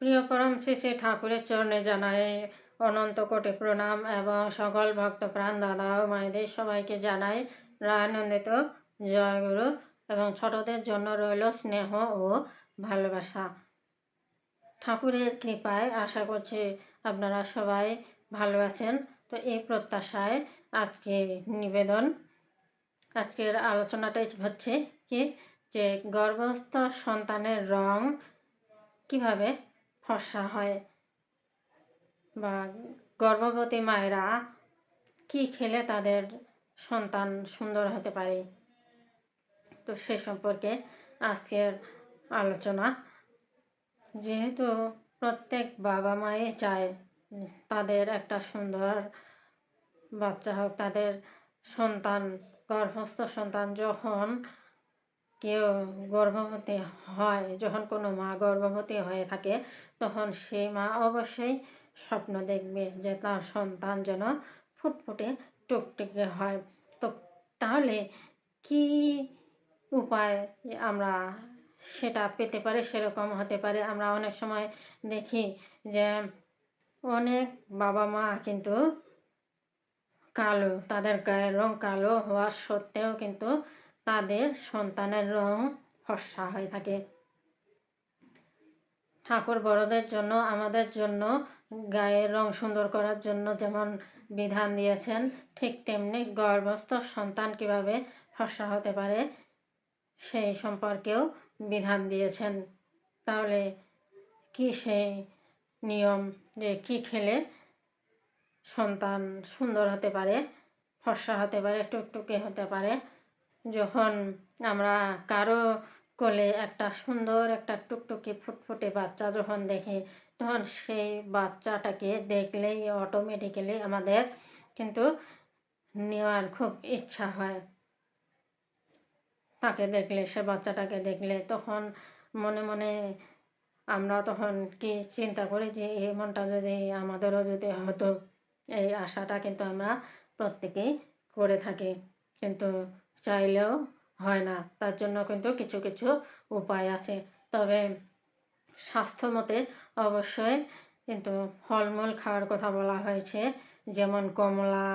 প্রিয় পরম শ্রী শ্রী ঠাকুরের চরণে জানাই অনন্ত কোটি প্রণাম এবং সকল ভক্ত প্রাণ দাদা ও মায়েদের সবাইকে জানাই রায়ানন্দিত জয়গুরু এবং ছোটদের জন্য রইল স্নেহ ও ভালোবাসা। ঠাকুরের কৃপায় আশা করছি আপনারা সবাই ভালো আছেন। তো এই প্রত্যাশায় আজকে নিবেদন, আজকের আলোচনাটাই হচ্ছে কি? যে গর্ভস্থ সন্তানের রং কীভাবে ফর্সা হয়। বা গর্ভবতী মায়েরা কি খেলে তাদের সন্তান সুন্দর হতে পারে? তো সে সম্পর্কে আজকের আলোচনা। যেহেতু প্রত্যেক বাবা মাই চায় তাদের একটা সুন্দর বাচ্চা হোক, তাদের সন্তান, গর্ভস্থ সন্তান যখন কেউ গর্ভবতী হয়, যখন কোনো মা গর্ভবতী হয়ে থাকে, তখন সেই মা অবশ্যই স্বপ্ন দেখবে যে তার সন্তান যেন ফুটফুটে টুকটুকে হয়। তো তাহলে কি উপায় আমরা সেটা পেতে পারি? সেরকম হতে পারে। আমরা অনেক সময় দেখি যে অনেক বাবা মা কিন্তু কালো, তাদের গায়ের রং কালো হওয়া সত্ত্বেও কিন্তু তাদের সন্তানের রং ফর্সা হয়ে থাকে। ঠাকুর বড়দের জন্য, আমাদের জন্য গায়ের রং সুন্দর করার জন্য যেমন বিধান দিয়েছেন, ঠিক তেমনি গর্ভস্থ সন্তান কীভাবে ফর্সা হতে পারে সেই সম্পর্কেও বিধান দিয়েছেন। তাহলে কি সেই নিয়ম যে কি খেলে সন্তান সুন্দর হতে পারে, ফর্সা হতে পারে, টুকটুকে হতে পারে? যখন আমরা কারও কোলে একটা সুন্দর একটা টুকটুকি ফুটফুটে বাচ্চা যখন দেখি, তখন সেই বাচ্চাটাকে দেখলেই অটোমেটিক্যালি আমাদের কিন্তু নেওয়ার খুব ইচ্ছা হয়। তাকে দেখলে, সে বাচ্চাটাকে দেখলে তখন মনে মনে আমরা তখন কি চিন্তা করি যে, এই মনটা যদি আমাদেরও যদি হতো, এই আশাটা কিন্তু আমরা প্রত্যেকেই করে থাকি। কিন্তু চাইলেও হয় না। তার জন্য কিন্তু কিছু কিছু উপায় আছে। তবে স্বাস্থ্য মতে অবশ্যই কিন্তু ফলমূল খাওয়ার কথা বলা হয়েছে, যেমন কমলা,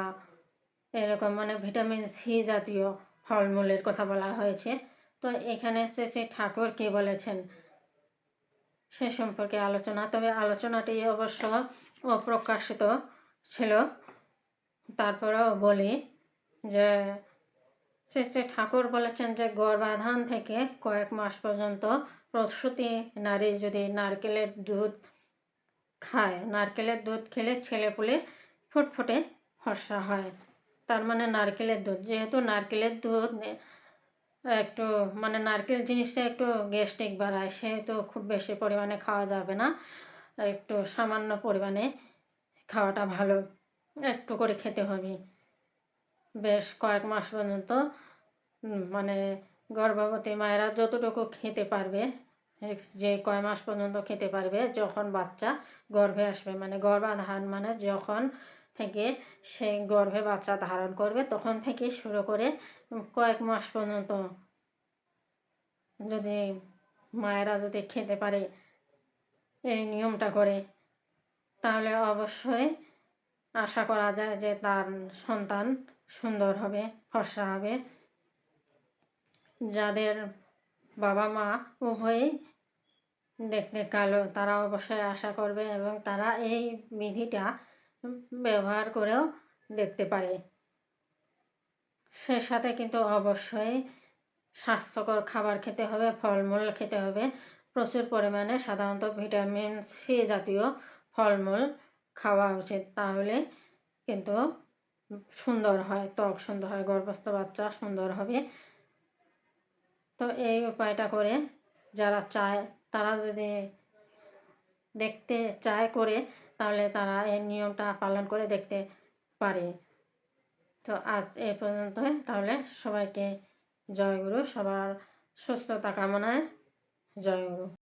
এরকম মানে ভিটামিন সি জাতীয় ফলমূলের কথা বলা হয়েছে। তো এখানে এসেছে ঠাকুর কি বলেছেন, সে সম্পর্কে আলোচনা। তবে আলোচনাটি অবশ্য অপ্রকাশিত ছিল। তারপরেও বলি যে শ্রী শ্রী ঠাকুর বলেছেন যে গর্ভাধান থেকে কয়েক মাস পর্যন্ত প্রসূতি নারী যদি নারকেলের দুধ খায়, নারকেলের দুধ খেলে ছেলে পুলে ফুটফুটে ফর্সা হয়। তার মানে নারকেলের দুধ, যেহেতু নারকেলের দুধ একটু মানে নারকেল জিনিসটা একটু গ্যাস্ট্রিক বাড়ায়, সেহেতু খুব বেশি পরিমাণে খাওয়া যাবে না। একটু সামান্য পরিমাণে খাওয়াটা ভালো, একটু করে খেতে হবে। বেশ কয়েক মাস পর্যন্ত মানে গর্ভবতী মায়েরা যতটুকু খেতে পারবে যে কয় মাস পর্যন্ত খেতে পারবে, যখন বাচ্চা গর্ভে আসবে মানে গর্ভাধারণ মানে যখন থেকে সে গর্ভে বাচ্চা ধারণ করবে, তখন থেকে শুরু করে কয়েক মাস পর্যন্ত যদি মায়েরা যদি খেতে পারে এই নিয়মটা করে, তাহলে অবশ্যই আশা করা যায় যে তার সন্তান সুন্দর হবে, ফর্সা হবে। যাদের বাবা মা উভয়ই দেখতে কালো, তারা অবশ্যই আশা করবে এবং তারা এই বিধিটা ব্যবহার করেও দেখতে পারে। সে সাথে কিন্তু অবশ্যই স্বাস্থ্যকর খাবার খেতে হবে, ফলমূল খেতে হবে। প্রচুর পরিমাণে সাধারণত ভিটামিন সি জাতীয় ফলমূল খাওয়া উচিত। তাহলে কিন্তু সুন্দর হয়, ত্বক সুন্দর হয়, গর্ভস্থ বাচ্চা সুন্দর হবে। তো এই উপায়টা করে যারা চায়, তারা যদি দেখতে চায় করে, তাহলে তারা এই নিয়মটা পালন করে দেখতে পারে। তো আজ এই পর্যন্ত তাহলে সবাইকে জয়গুরু সবার সুস্থতা কামনায় জয়গুরু